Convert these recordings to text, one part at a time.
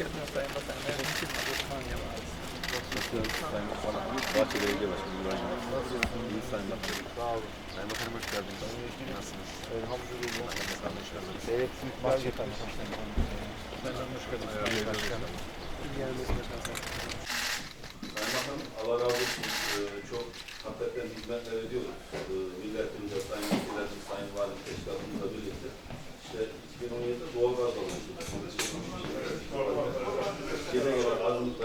Sayın Bakanım. Sayın Bakanım, Bahçeli Belediye Başkanı İbrahim Yılmaz. İyi Sayın Bakanım. Sayın hoş geldiniz. Evet, Bahçe Başkanım. Sayın Bakanım, Allah razı olsun. Ee, çok hakikaten hizmetler ediyoruz. Ee, milletimize, sayın vekillerimiz, sayın valim teşkilatımızla birlikte. İşte 2017'de doğalgaz alındı. Gene gelen azınlık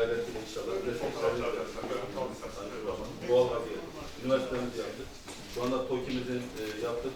geldi. Üniversitemizi yaptık. Şu anda TOKİ'mizin e, yaptık.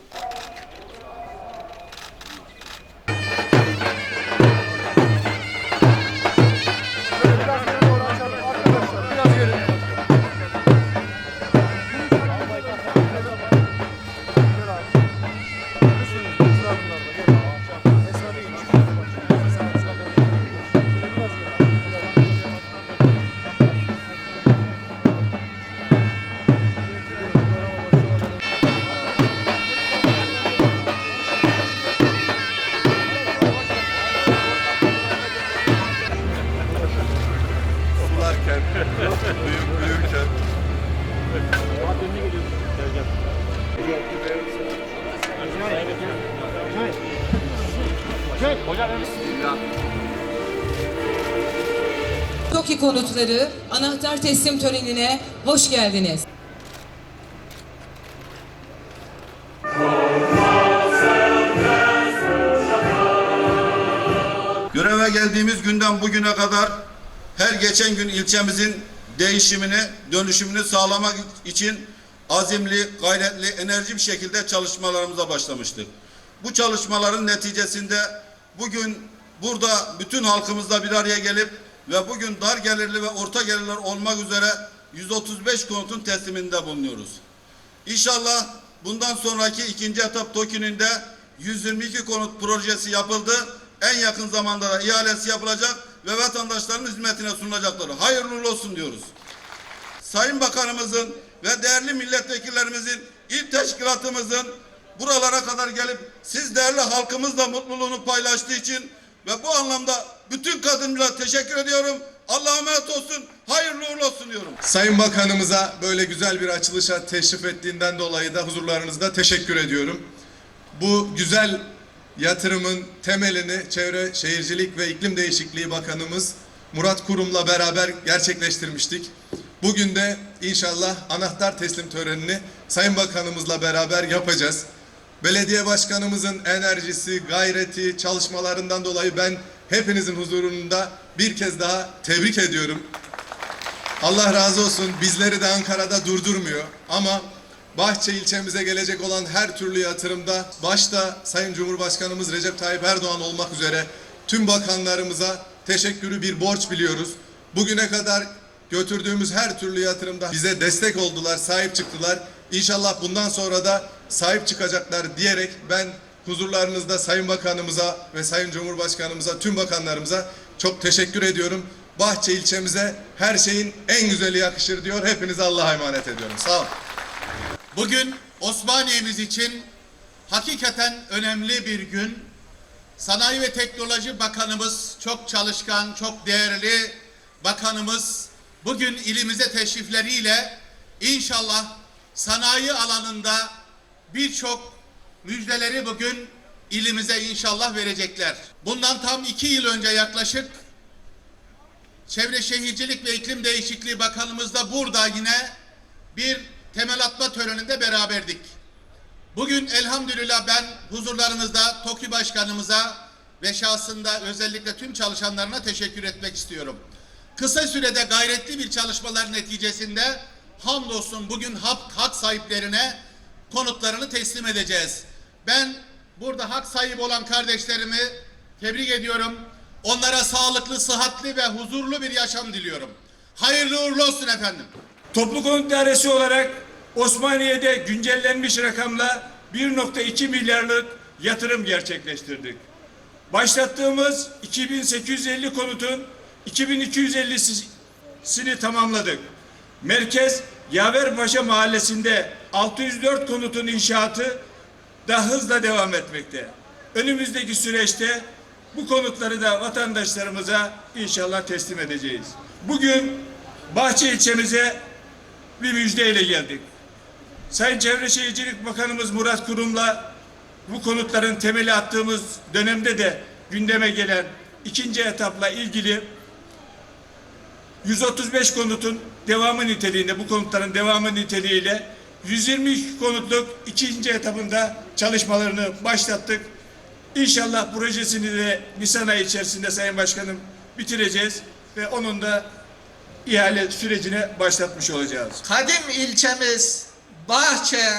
Konutları anahtar teslim törenine hoş geldiniz. Göreve geldiğimiz günden bugüne kadar her geçen gün ilçemizin değişimini, dönüşümünü sağlamak için azimli, gayretli, enerji bir şekilde çalışmalarımıza başlamıştık. Bu çalışmaların neticesinde bugün burada bütün halkımızla bir araya gelip ve bugün dar gelirli ve orta gelirler olmak üzere 135 konutun tesliminde bulunuyoruz. İnşallah bundan sonraki ikinci etap TOKİ'nin de 122 konut projesi yapıldı. En yakın zamanda da ihalesi yapılacak ve vatandaşların hizmetine sunulacaklar. Hayırlı olsun diyoruz. Sayın Bakanımızın ve değerli milletvekillerimizin, il teşkilatımızın buralara kadar gelip siz değerli halkımızla mutluluğunu paylaştığı için ve bu anlamda bütün kadınlara teşekkür ediyorum. Allah'a emanet olsun. Hayırlı uğurlu olsun diyorum. Sayın Bakanımıza böyle güzel bir açılışa teşrif ettiğinden dolayı da huzurlarınızda teşekkür ediyorum. Bu güzel yatırımın temelini Çevre Şehircilik ve İklim Değişikliği Bakanımız Murat Kurum'la beraber gerçekleştirmiştik. Bugün de inşallah anahtar teslim törenini Sayın Bakanımızla beraber yapacağız. Belediye başkanımızın enerjisi, gayreti, çalışmalarından dolayı ben hepinizin huzurunda bir kez daha tebrik ediyorum. Allah razı olsun bizleri de Ankara'da durdurmuyor ama Bahçe ilçemize gelecek olan her türlü yatırımda başta Sayın Cumhurbaşkanımız Recep Tayyip Erdoğan olmak üzere tüm bakanlarımıza teşekkürü bir borç biliyoruz. Bugüne kadar götürdüğümüz her türlü yatırımda bize destek oldular, sahip çıktılar. İnşallah bundan sonra da sahip çıkacaklar diyerek ben huzurlarınızda Sayın Bakanımıza ve Sayın Cumhurbaşkanımıza, tüm bakanlarımıza çok teşekkür ediyorum. Bahçe ilçemize her şeyin en güzeli yakışır diyor. Hepinize Allah'a emanet ediyorum. Sağ olun. Bugün Osmaniye'miz için hakikaten önemli bir gün. Sanayi ve Teknoloji Bakanımız çok çalışkan, çok değerli bakanımız bugün ilimize teşrifleriyle inşallah sanayi alanında birçok müjdeleri bugün ilimize inşallah verecekler. Bundan tam iki yıl önce yaklaşık Çevre Şehircilik ve İklim Değişikliği Bakanımız da burada yine bir temel atma töreninde beraberdik. Bugün elhamdülillah ben huzurlarınızda TOKİ Başkanımıza ve şahsında özellikle tüm çalışanlarına teşekkür etmek istiyorum. Kısa sürede gayretli bir çalışmalar neticesinde hamdolsun bugün hak, hak sahiplerine konutlarını teslim edeceğiz. Ben burada hak sahibi olan kardeşlerimi tebrik ediyorum. Onlara sağlıklı, sıhhatli ve huzurlu bir yaşam diliyorum. Hayırlı uğurlu olsun efendim. Toplu konut dairesi olarak Osmaniye'de güncellenmiş rakamla 1.2 milyarlık yatırım gerçekleştirdik. Başlattığımız 2850 konutun 2250'sini tamamladık. Merkez Yaverpaşa Mahallesi'nde 604 konutun inşaatı da hızla devam etmekte. Önümüzdeki süreçte Bu konutları da vatandaşlarımıza inşallah teslim edeceğiz. Bugün Bahçe ilçemize bir müjdeyle geldik. Sayın Çevre Şehircilik Bakanımız Murat Kurum'la bu konutların temeli attığımız dönemde de gündeme gelen ikinci etapla ilgili 135 konutun devamı niteliğinde bu konutların devamı niteliğiyle 120 konutluk ikinci etapında çalışmalarını başlattık. İnşallah projesini de Nisan ayı içerisinde Sayın Başkanım bitireceğiz ve onun da ihale sürecine başlatmış olacağız. Kadim ilçemiz Bahçe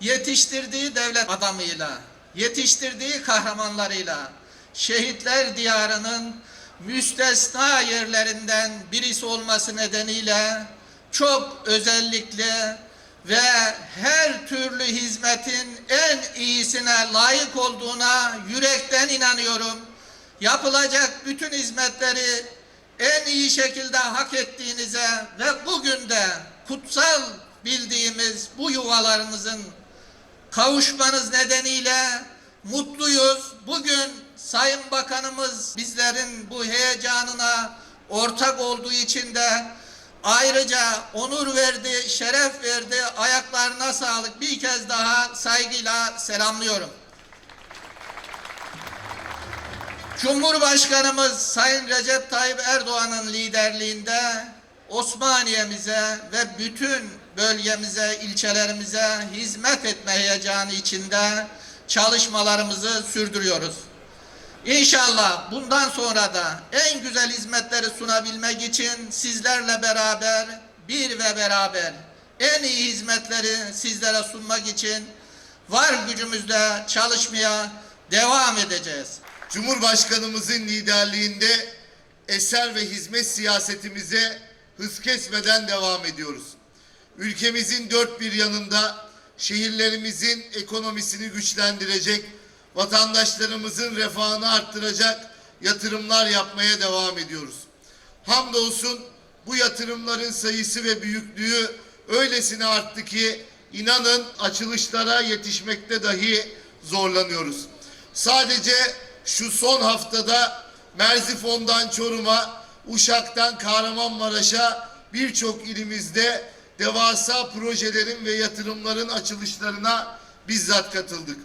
yetiştirdiği devlet adamıyla, yetiştirdiği kahramanlarıyla şehitler diyarının müstesna yerlerinden birisi olması nedeniyle çok özellikle ve her türlü hizmetin en iyisine layık olduğuna yürekten inanıyorum. Yapılacak bütün hizmetleri en iyi şekilde hak ettiğinize ve bugün de kutsal bildiğimiz bu yuvalarınızın kavuşmanız nedeniyle mutluyuz. Bugün Sayın Bakanımız bizlerin bu heyecanına ortak olduğu için de ayrıca onur verdi, şeref verdi. Ayaklarına sağlık. Bir kez daha saygıyla selamlıyorum. Cumhurbaşkanımız Sayın Recep Tayyip Erdoğan'ın liderliğinde Osmaniye'mize ve bütün bölgemize, ilçelerimize hizmet etme heyecanı içinde çalışmalarımızı sürdürüyoruz. İnşallah bundan sonra da en güzel hizmetleri sunabilmek için sizlerle beraber, bir ve beraber en iyi hizmetleri sizlere sunmak için var gücümüzle çalışmaya devam edeceğiz. Cumhurbaşkanımızın liderliğinde eser ve hizmet siyasetimize hız kesmeden devam ediyoruz. Ülkemizin dört bir yanında şehirlerimizin ekonomisini güçlendirecek, vatandaşlarımızın refahını arttıracak yatırımlar yapmaya devam ediyoruz. Hamdolsun bu yatırımların sayısı ve büyüklüğü öylesine arttı ki inanın açılışlara yetişmekte dahi zorlanıyoruz. Sadece şu son haftada Merzifon'dan Çorum'a, Uşak'tan Kahramanmaraş'a birçok ilimizde devasa projelerin ve yatırımların açılışlarına bizzat katıldık.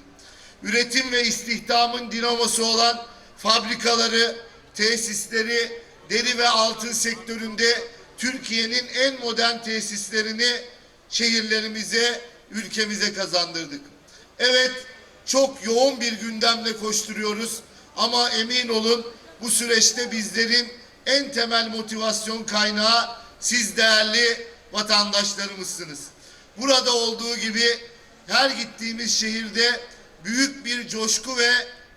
Üretim ve istihdamın dinamosu olan fabrikaları, tesisleri, deri ve altın sektöründe Türkiye'nin en modern tesislerini şehirlerimize, ülkemize kazandırdık. Evet, çok yoğun bir gündemle koşturuyoruz ama emin olun bu süreçte bizlerin en temel motivasyon kaynağı siz değerli vatandaşlarımızsınız. Burada olduğu gibi her gittiğimiz şehirde büyük bir coşku ve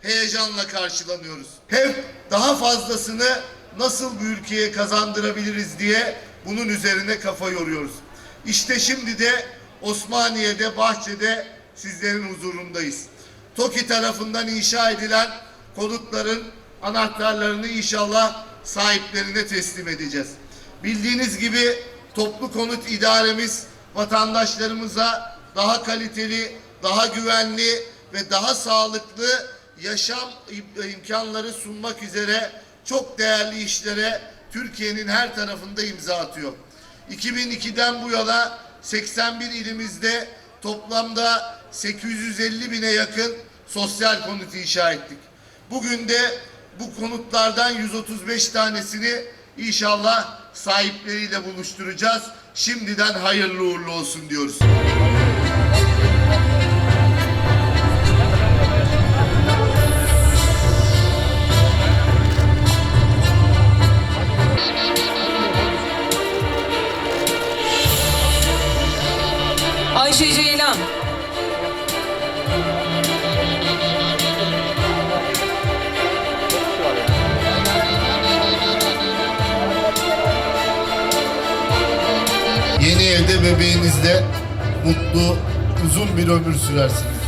heyecanla karşılanıyoruz. Hep daha fazlasını nasıl bu ülkeye kazandırabiliriz diye bunun üzerine kafa yoruyoruz. İşte şimdi de Osmaniye'de, Bahçe'de sizlerin huzurundayız. TOKİ tarafından inşa edilen konutların anahtarlarını inşallah sahiplerine teslim edeceğiz. Bildiğiniz gibi toplu konut idaremiz vatandaşlarımıza daha kaliteli, daha güvenli ve daha sağlıklı yaşam im- imkanları sunmak üzere çok değerli işlere Türkiye'nin her tarafında imza atıyor. 2002'den bu yana 81 ilimizde toplamda 850 bine yakın sosyal konut inşa ettik. Bugün de bu konutlardan 135 tanesini inşallah sahipleriyle buluşturacağız. Şimdiden hayırlı uğurlu olsun diyoruz. Evde bebeğinizle mutlu, uzun bir ömür sürersiniz